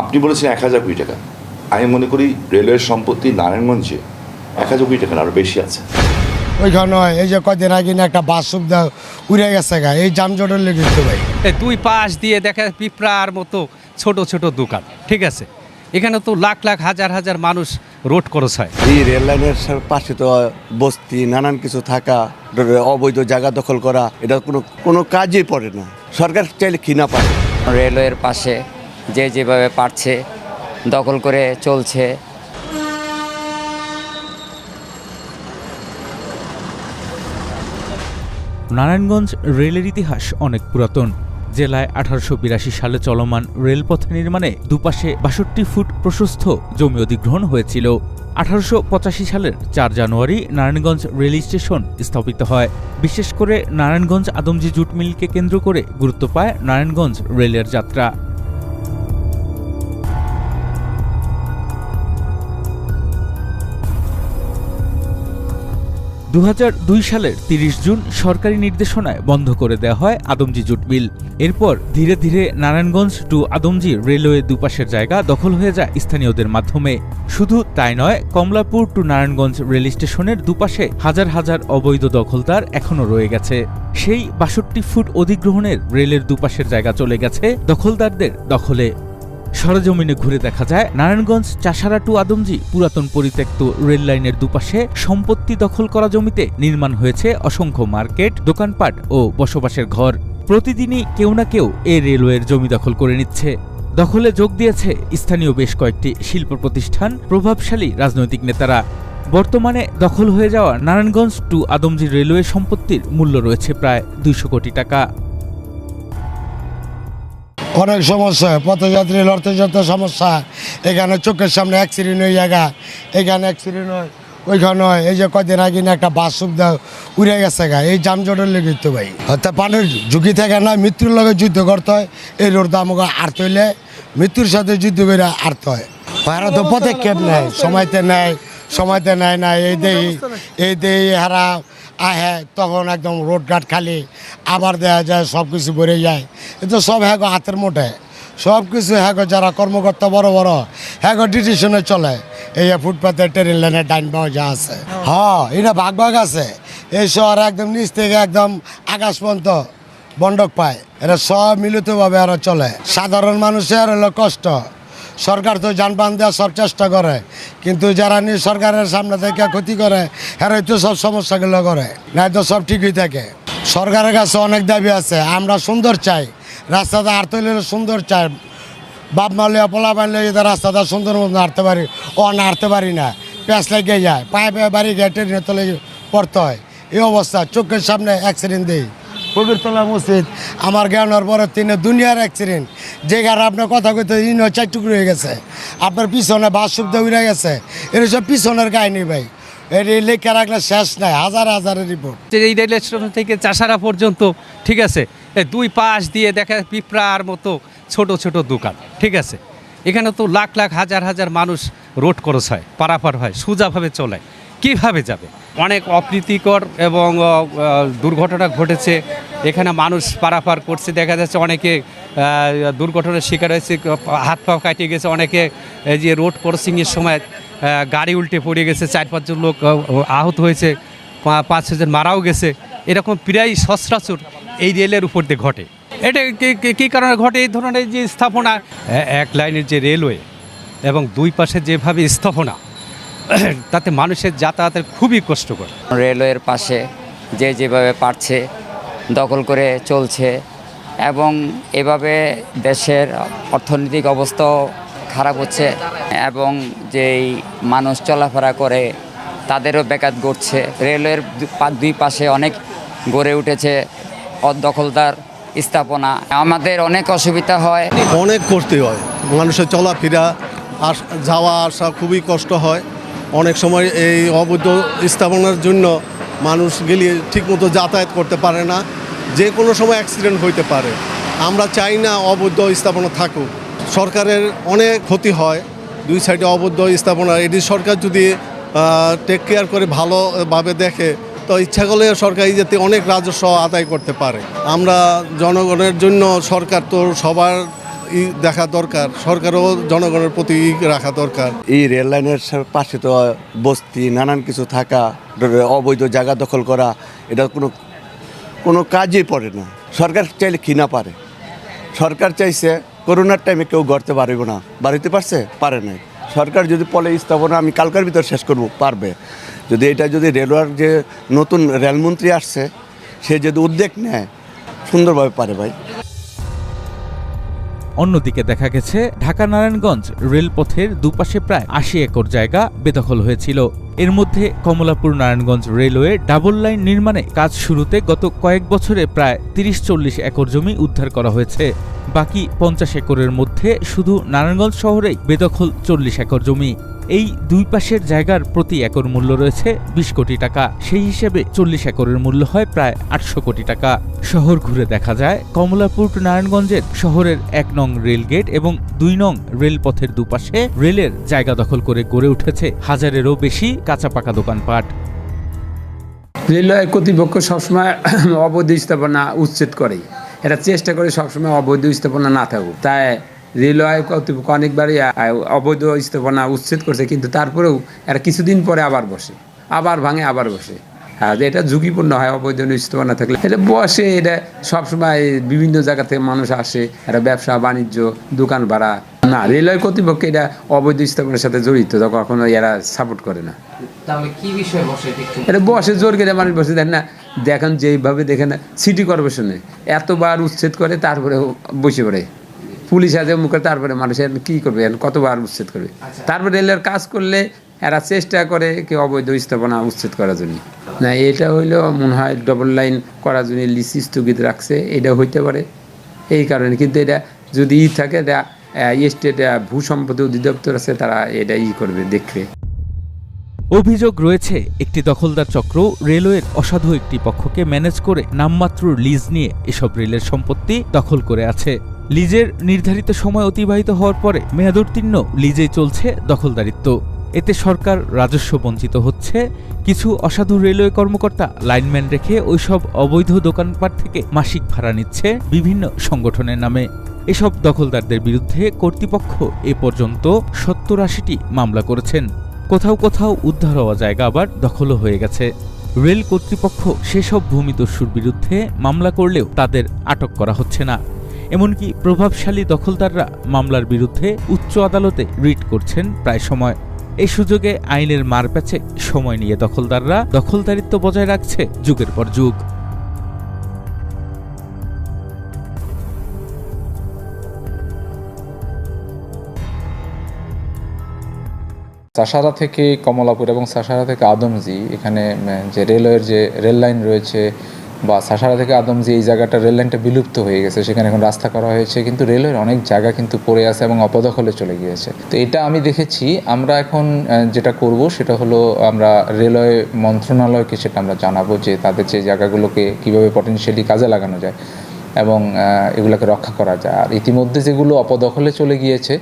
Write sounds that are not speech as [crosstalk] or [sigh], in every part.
আপনি বলেছেন এক হাজার কোটি টাকা। আমি মনে করি রেলওয়ের সম্পত্তি নারায়ণগঞ্জে এক হাজার কোটি টাকা আরও বেশি আছে। ওইখানে এই যে কদিন আগে না একটা বাস সুবিধা উড়ে গেছে গা এই যানজটের লেগে ভাই। দুই পাশ দিয়ে দেখা পিঁপড়ার মতো ছোট ছোট দোকান ঠিক আছে? এখানে তো লাখ লাখ হাজার হাজার মানুষ রোড ক্রস হয়। এই রেল লাইনের পাশে তো বস্তি নানান কিছু থাকা অবৈধ জায়গা দখল করা এটা কোনো কোনো কাজই পড়ে না। সরকার চাইলে কি না পারে? রেলওয়ের পাশে যে যেভাবে পারছে, দখল করে চলছে। নারায়ণগঞ্জ রেলের ইতিহাস অনেক পুরাতন। জেলায় আঠারোশো বিরাশি সালে চলমান রেলপথ নির্মাণে দুপাশে বাষট্টি ফুট প্রশস্ত জমি অধিগ্রহণ হয়েছিল। আঠারোশো পঁচাশি সালের চার জানুয়ারি নারায়ণগঞ্জ রেল স্টেশন স্থাপিত হয়। বিশেষ করে নারায়ণগঞ্জ আদমজি জুট মিলকে কেন্দ্র করে গুরুত্ব পায় নারায়ণগঞ্জ রেলের যাত্রা। দু হাজার দুই সালের তিরিশ জুন সরকারি নির্দেশনায় বন্ধ করে দেওয়া হয় আদমজি জুট মিল। এরপর ধীরে ধীরে নারায়ণগঞ্জ টু আদমজি রেলওয়ে দুপাশের জায়গা দখল হয়ে যায় স্থানীয়দের মাধ্যমে। শুধু তাই নয়, কমলাপুর টু নারায়ণগঞ্জ রেল স্টেশনের দুপাশে হাজার হাজার অবৈধ দখলদার এখনও রয়ে গেছে। সেই বাষট্টি ফুট অধিগ্রহণের রেলের দুপাশের জায়গা চলে গেছে দখলদারদের দখলে। সরজমিনে ঘুরে দেখা যায় নারায়ণগঞ্জ, চাষারা টু আদমজি। পুরাতন পরিত্যক্ত রেল লাইনের দুপাশে সম্পত্তি দখল করা জমিতে নির্মাণ হয়েছে অসংখ্য মার্কেট, দোকানপাট ও বসবাসের ঘর। প্রতিদিনই কেউ না কেউ এ রেলওয়ের জমি দখল করে নিচ্ছে। দখলে যোগ দিয়েছে স্থানীয় বেশ কয়েকটি শিল্প প্রতিষ্ঠান, প্রভাবশালী রাজনৈতিক নেতারা। বর্তমানে দখল হয়ে যাওয়া নারায়ণগঞ্জ টু আদমজি রেলওয়ে সম্পত্তির মূল্য রয়েছে প্রায় দুইশো কোটি টাকা। অনেক সমস্যা, পথযাত্রী যত সমস্যা। এখানে চোখের সামনে অ্যাক্সিডেন্ট হয়ে জায়গা। এখানে অ্যাক্সিডেন্ট হয়, ওইখানে হয়। এই যে কদিন আগে না একটা বাস সুবিধা উড়ে গেছে গা। এই যানজটের লেগে তো ভাই। অর্থাৎ পানির ঝুঁকি থাকে না মৃত্যুর লগে যুদ্ধ করতে হয়। এই রোড আমাকে আর্থ হইলে মৃত্যুর সাথে যুদ্ধ করে আর্থ হয়। হারা তো পদক্ষেপ নেয়, সময়তে নেয় সময়তে নেয় না। এই দেই এই দেই, হারা আহে তখন একদম রোড ঘাট খালি আবার দেয়া যায় সব কিছু ভরে যায়। এ তো সব হ্যাগো হাতের মোটে সব কিছু হ্যাগো যারা কর্মকর্তা বড় বড় হ্যাগো ডিটিশনে চলে। এই ফুটপাতে ট্রেন লাইনে ডাইন পাওয়া যা আছে। হ্যাঁ এটা ভাগ ভাগ আছে। এই শহর একদম নিচ থেকে একদম আকাশ পর্যন্ত বন্ডক পায়। এরা সব মিলিতভাবে এরা চলে। সাধারণ মানুষের হলো কষ্ট। সরকার তো যানবাহন দেওয়ার সব চেষ্টা করে। কিন্তু যারা নিয়ে সরকারের সামনে থেকে ক্ষতি করে এরাই তো সব সমস্যাগুলো করে। নাই তো সব ঠিকই থাকে। সরকারের কাছে অনেক দাবি আছে, আমরা সুন্দর চাই। রাস্তাটা আর তৈরি সুন্দর চাই। বাপ মালিয়া পোলা বানলে যদি রাস্তাটা সুন্দর মতো হাঁটতে পারি, ও না হাঁটতে পারি না, প্যাঁচ লেগে যায়। পায়ে পায়ে বাড়ি গিয়ে ট্রেনে তলে পড়তে হয়। এই অবস্থা, চোখের সামনে অ্যাক্সিডেন্ট দেই। কবিরতলা মসজিদ, আমার জ্ঞানের পরে তিনে দুনিয়ার অ্যাক্সিডেন্ট যে গাড়ি আপনার কথা কইতে ইন চার টুকরো হয়ে গেছে। আপনার পিছনে বাস সুবিধা উড়ে গেছে। এটা সব পিছনের কাহিনী ভাই। এটি লেখা রাখলে শেষ নাই, হাজার হাজারের রিপোর্ট এই রেল স্টেশন থেকে চাষারা পর্যন্ত, ঠিক আছে দুই পাশ দিয়ে দেখা পিঁপড়ার মতো ছোট ছোট দোকান, ঠিক আছে। এখানে তো লাখ লাখ, হাজার হাজার মানুষ রোড ক্রস হয়, পারাপার হয়, সোজাভাবে চলে। কীভাবে যাবে? অনেক অপ্রীতিকর এবং দুর্ঘটনা ঘটেছে। এখানে মানুষ পারাপার করছে। দেখা যাচ্ছে অনেকে দুর্ঘটনার শিকার হয়েছে, হাত পা কাটিয়ে গেছে। অনেকে এই যে রোড ক্রসিংয়ের সময় গাড়ি উল্টে পড়ে গেছে। চার পাঁচজন লোক আহত হয়েছে। পাঁচ ছজন মারাও গেছে। এরকম প্রায় সচরাচর এই রেলের উপর দিয়ে ঘটে। এটা কী কারণে ঘটে? এই ধরনের যে স্থাপনা এক লাইনের যে রেলওয়ে এবং দুই পাশে যেভাবে স্থাপনা [coughs] তাতে মানুষের যাতায়াতের খুবই কষ্টকর। রেলওয়ের পাশে যে যেভাবে পারছে দখল করে চলছে এবং এভাবে দেশের অর্থনৈতিক অবস্থাও খারাপ হচ্ছে এবং যেই মানুষ চলাফেরা করে তাদেরও ব্যাঘাত ঘটছে। রেলওয়ের পা- দুই পাশে অনেক গড়ে উঠেছে দখলদার স্থাপনা। আমাদের অনেক অসুবিধা হয়। অনেক করতে হয়। মানুষের চলাফেরা আস যাওয়া আসা খুবই কষ্ট হয়। অনেক সময় এই অবৈধ স্থাপনার জন্য মানুষ গেলে ঠিকমতো যাতায়াত করতে পারে না, যে কোনো সময় অ্যাক্সিডেন্ট হইতে পারে। আমরা চাই না অবৈধ স্থাপনা থাকুক। সরকারের অনেক ক্ষতি হয়, দুই সাইডে অবৈধ স্থাপনা। এটি সরকার যদি টেক কেয়ার করে ভালোভাবে দেখে, তো ইচ্ছা করলে সরকার এই যাতে অনেক রাজস্ব আদায় করতে পারে। আমরা জনগণের জন্য সরকার তো সবার দেখা দরকার। সরকারও জনগণের প্রতি রাখা দরকার। এই রেল লাইনের পাশে তো বস্তি, নানান কিছু থাকা অবৈধ জায়গা দখল করা, এটা কোনো কোনো কাজেই পড়ে না। সরকার চাইলে কি না পারে? সরকার চাইছে, করোনার টাইমে কেউ গড়তে পারবে না। বাড়িতে পারছে? পারে নাই। সরকার যদি পলে স্থাপনা আমি কালকার ভিতর শেষ করব পারবে। যদি এটা যদি রেলওয়ার যে নতুন রেলমন্ত্রী আসছে, সে যদি উদ্যোগ নেয়, সুন্দরভাবে পারে ভাই। অন্যদিকে দেখা গেছে ঢাকা নারায়ণগঞ্জ রেলপথের দুপাশে প্রায় আশি একর জায়গা বেদখল হয়েছিল। এর মধ্যে Kamalapur Narayanganj railway double line নির্মাণে কাজ শুরুতে গত কয়েক বছরে প্রায় তিরিশ চল্লিশ একর জমি উদ্ধার করা হয়েছে। বাকি পঞ্চাশ একরের মধ্যে শুধু নারায়ণগঞ্জ শহরেই বেদখল চল্লিশ একর জমি। এই দুই পাশের জায়গার প্রতি একর মূল্য রয়েছে বিশ কোটি টাকা। সেই হিসেবে চল্লিশ একরের মূল্য হয় প্রায় আটশো কোটি টাকা। শহর ঘুরে দেখা যায়, কমলাপুর নারায়ণগঞ্জের শহরের এক নং রেলগেট এবং দুই নং রেলপথের দুপাশে রেলের জায়গা দখল করে গড়ে উঠেছে হাজারেরও বেশি কাঁচা পাকা দোকানপাট রেলওয়ে কর্তৃপক্ষ সবসময় অবৈধ স্থাপনা উচ্ছেদ করে এটা চেষ্টা করে সবসময় অবৈধ স্থাপনা না থাকুক। তাই রেলওয়ে কর্তৃপক্ষ অনেকবারই অবৈধ স্থাপনা উচ্ছেদ করছে কিন্তু তারপরেও এরা কিছুদিন পরে আবার বসে। আবার ভাঙে আবার বসে। হ্যাঁ এটা ঝুঁকিপূর্ণ হয় অবৈধ স্থাপনা থাকলে। এটা বসে এটা সবসময় বিভিন্ন জায়গা থেকে মানুষ আসে এটা ব্যবসা বাণিজ্য দোকান ভাড়া। না রেলওয়ে কর্তৃপক্ষ এটা অবৈধ স্থাপনের সাথে জড়িত কখনো এরা সাপোর্ট করে না। কি বিষয়ে এটা এটা বসে জোর করে মানুষ বসে দেখেন না দেখেন যেইভাবে দেখেন সিটি কর্পোরেশনে এতবার উচ্ছেদ করে তারপরে বসে পড়ে। পুলিশ আছে মুখে তারপরে মানুষ এখন কি করবে এখন কতবার উচ্ছেদ করবে? তারপরে রেলের কাজ করলে এরা চেষ্টা করে কি অবৈধ স্থাপনা উচ্ছেদ করার জন্য। না এটা হইলেও মনে হয় ডবল লাইন করার জন্য লিসি স্থগিত রাখছে এটা হইতে পারে। এই কারণে কিন্তু এটা যদি ই থাকে এটা স্টেট ভূসম্পদ অধিদপ্তর আছে তারা এটা ই করবে দেখবে। অভিযোগ রয়েছে একটি দখলদার চক্র রেলওয়ের অসাধু একটি পক্ষকে ম্যানেজ করে নামমাত্র লিজ নিয়ে এসব রেলের সম্পত্তি দখল করে আছে। লিজের নির্ধারিত সময় অতিবাহিত হওয়ার পরে মেয়াদোত্তীর্ণ লিজেই চলছে দখলদারিত্ব। এতে সরকার রাজস্ব বঞ্চিত হচ্ছে। কিছু অসাধু রেলওয়ে কর্মকর্তা লাইনম্যান রেখে ওইসব অবৈধ দোকানপাট থেকে মাসিক ভাড়া নিচ্ছে বিভিন্ন সংগঠনের নামে। এসব দখলদারদের বিরুদ্ধে কর্তৃপক্ষ এ পর্যন্ত সত্তর আশিটি মামলা করেছেন। কোথাও কোথাও উদ্ধার হওয়া জায়গা আবার দখলও হয়ে গেছে। রেল কর্তৃপক্ষ সেসব ভূমিদস্যুর বিরুদ্ধে মামলা করলেও তাদের আটক করা হচ্ছে না। এমনকি প্রভাবশালী দখলদাররা মামলার বিরুদ্ধে উচ্চ আদালতে রিট করছেন প্রায় সময়। এই সুযোগে আইনের মারপ্যাচে সময় নিয়ে দখলদাররা দখলদারিত্ব বজায় রাখছে যুগের পর যুগ। চাষারা থেকে কমলাপুর এবং চাষারা থেকে আদমজি, এখানে যে রেলওয়ের যে রেল লাইন রয়েছে বা সাসারা থেকে আদম যে এই জায়গাটা রেল লাইনটা বিলুপ্ত হয়ে গেছে, সেখানে এখন রাস্তা করা হয়েছে, কিন্তু রেলওয়ের অনেক জায়গা কিন্তু পড়ে আছে এবং অপদখলে চলে গিয়েছে। তো এটা আমি দেখেছি, আমরা এখন যেটা করব সেটা হলো আমরা রেলওয়ে মন্ত্রণালয়কে সেটা আমরা জানাব যে তাদের যে জায়গাগুলোকে কীভাবে পটেনশিয়ালি কাজে লাগানো যায় এবং এগুলোকে রক্ষা করা যায়। আর ইতিমধ্যে যেগুলো অপদখলে চলে গিয়েছে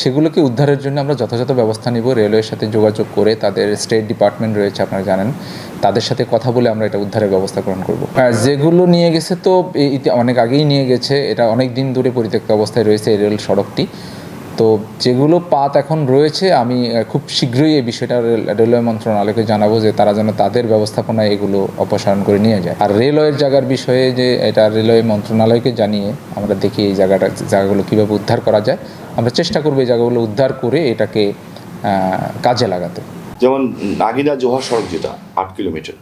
সেগুলোকে উদ্ধারের জন্য আমরা যথাযথ ব্যবস্থা নিব। রেলওয়ের সাথে যোগাযোগ করে তাদের স্টেট ডিপার্টমেন্ট রয়েছে, আপনারা জানেন। তাদের সাথে কথা বলে আমরা এটা উদ্ধারের ব্যবস্থা গ্রহণ করব। যেগুলো নিয়ে গেছে তো অনেক আগেই নিয়ে গেছে। এটা অনেক দিন ধরে পরিত্যক্ত অবস্থায় রয়েছে এই রেল সড়কটি। তো যেগুলো পাত এখন রয়েছে, আমি খুব শীঘ্রই এই বিষয়টা রেলওয়ে মন্ত্রণালয়কে জানাব যে তারা যেন তাদের ব্যবস্থাপনায় এগুলো অপসারণ করে নিয়ে যায়। আর রেলওয়ের জায়গার বিষয়ে যে এটা রেলওয়ে মন্ত্রণালয়কে জানিয়ে আমরা দেখি এই জায়গাটা, জায়গাগুলো কীভাবে উদ্ধার করা যায়। আমরা চেষ্টা করব এই জায়গাগুলো উদ্ধার করে এটাকে কাজে লাগাতে। যেমন নাগিনা জোহা সড়ক যেটা, আট কিলোমিটার,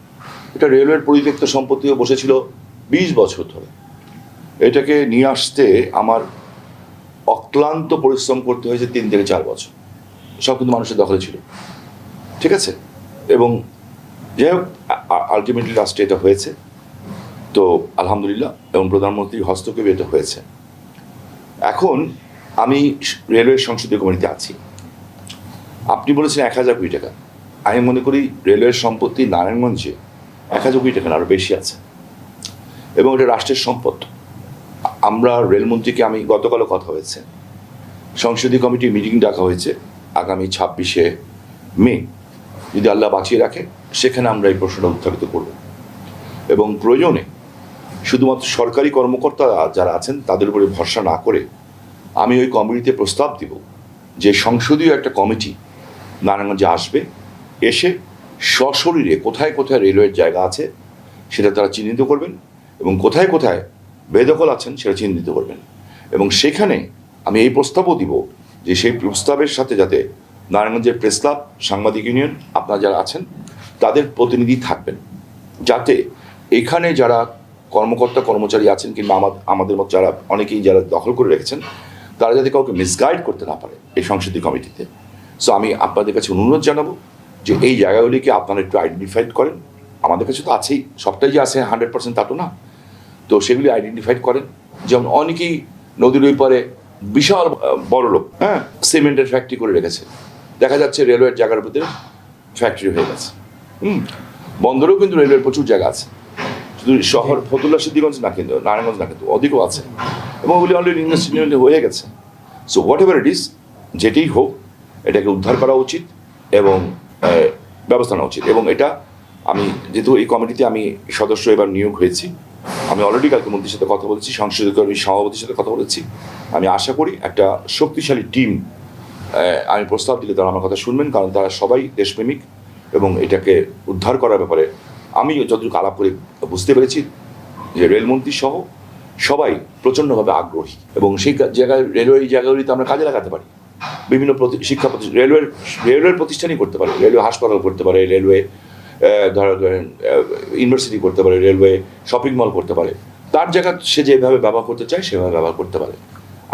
এটা রেলওয়ের পরিত্যক্ত সম্পত্তিও বসেছিল বিশ বছর ধরে। এটাকে নিয়ে আসতে আমার অক্লান্ত পরিশ্রম করতে হয়েছে তিন থেকে চার বছর। সব কিন্তু মানুষের দখলে ছিল। ঠিক আছে? এবং যাই হোক আলটিমেটলি লাস্টে এটা হয়েছে। তো আলহামদুলিল্লাহ, এবং প্রধানমন্ত্রীর হস্তক্ষেপে এটা হয়েছে। এখন আমি রেলওয়ের সংসদীয় কমিটিতে আছি। আপনি বলেছেন এক হাজার কোটি টাকা। আমি মনে করি রেলওয়ের সম্পত্তি নারায়ণগঞ্জে এক হাজার কোটি টাকা আরও বেশি আছে। এবং এটা রাষ্ট্রের সম্পদ। আমরা রেলমন্ত্রীকে আমি গতকালও কথা হয়েছে। সংসদীয় কমিটির মিটিং ডাকা হয়েছে আগামী ছাব্বিশে মে। যদি আল্লাহ বাঁচিয়ে রাখে, সেখানে আমরা এই প্রশ্নটা উত্থাপিত করব। এবং প্রয়োজনে শুধুমাত্র সরকারি কর্মকর্তা যারা আছেন, তাদের উপরে ভরসা না করে আমি ওই কমিটিতে প্রস্তাব দিব যে সংসদীয় একটা কমিটি নারায়ণগঞ্জে আসবে, এসে সশরীরে কোথায় কোথায় রেলওয়ের জায়গা আছে সেটা তারা চিহ্নিত করবেন এবং কোথায় কোথায় বেদখল আছেন সেটা চিহ্নিত করবেন। এবং সেখানে আমি এই প্রস্তাবও দিব যে সেই প্রস্তাবের সাথে যাতে নারায়ণগঞ্জের প্রেস ক্লাব সাংবাদিক ইউনিয়ন আপনারা যারা আছেন, তাদের প্রতিনিধি থাকবেন। যাতে এখানে যারা কর্মকর্তা, কর্মচারী আছেন কিংবা আমাদের মতো যারা অনেকেই যারা দখল করে রেখেছেন তারা যাতে কাউকে মিসগাইড করতে না পারে এই সংসদীয় কমিটিতে। সো আমি আপনাদের কাছে অনুরোধ জানাব যে এই জায়গাগুলিকে আপনারা একটু আইডেন্টিফাইড করেন। আমাদের কাছে তো আছেই, সবটাই যে আছে হান্ড্রেড পার্সেন্ট তা তো না। তো সেগুলি আইডেন্টিফাইড করেন। যেমন অনেকেই নদীর ওই পারে বিশাল বড় লোক হ্যাঁ সিমেন্টের ফ্যাক্টরি করে রেখেছে। দেখা যাচ্ছে রেলওয়ের জায়গার ভিতরে ফ্যাক্টরি হয়ে গেছে। হুম, বন্দরেও কিন্তু রেলওয়ের প্রচুর জায়গা আছে। শুধু শহর, ফতুল্লা সিদ্ধিগঞ্জ না কিন্তু, নারায়ণগঞ্জ না কিন্তু, অধিকও আছে। এবং ওগুলি অলরেডি ইন্ডাস্ট্রিয়ালি হয়ে গেছে। So whatever it is যেটাই হোক, এটাকে উদ্ধার করা উচিত এবং ব্যবস্থা নেওয়া উচিত। এবং এটা আমি, যেহেতু এই কমিটিতে আমি সদস্য এবার নিয়োগ হয়েছি, আমি অলরেডি কালকে মন্ত্রীর সাথে কথা বলেছি, সংসদীয় কর্মী সভাপতির সাথে কথা বলেছি। আমি আশা করি একটা শক্তিশালী টিম আমি প্রস্তাব দিলে তারা আমার কথা শুনবেন, কারণ তারা সবাই দেশপ্রেমিক এবং এটাকে উদ্ধার করার ব্যাপারে আমি যতটুকু আলাপ করে বুঝতে পেরেছি যে রেলমন্ত্রী সহ সবাই প্রচণ্ডভাবে আগ্রহী এবং সেই জায়গায়, রেলওয়ে, এই জায়গাগুলিতে আমরা কাজে লাগাতে পারি। বিভিন্ন শিক্ষা প্রতিষ্ঠান রেলওয়ের রেলওয়ের প্রতিষ্ঠানই করতে পারে। রেলওয়ে হাসপাতাল করতে পারে, রেলওয়ে ধর ধরো, ধরেন ইউনিভার্সিটি করতে পারে, রেলওয়ে শপিং মল করতে পারে। তার জায়গা সে যেভাবে ব্যবহার করতে চায়, সেভাবে ব্যবহার করতে পারে।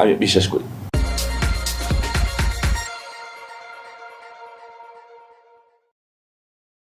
আমি বিশ্বাস করি।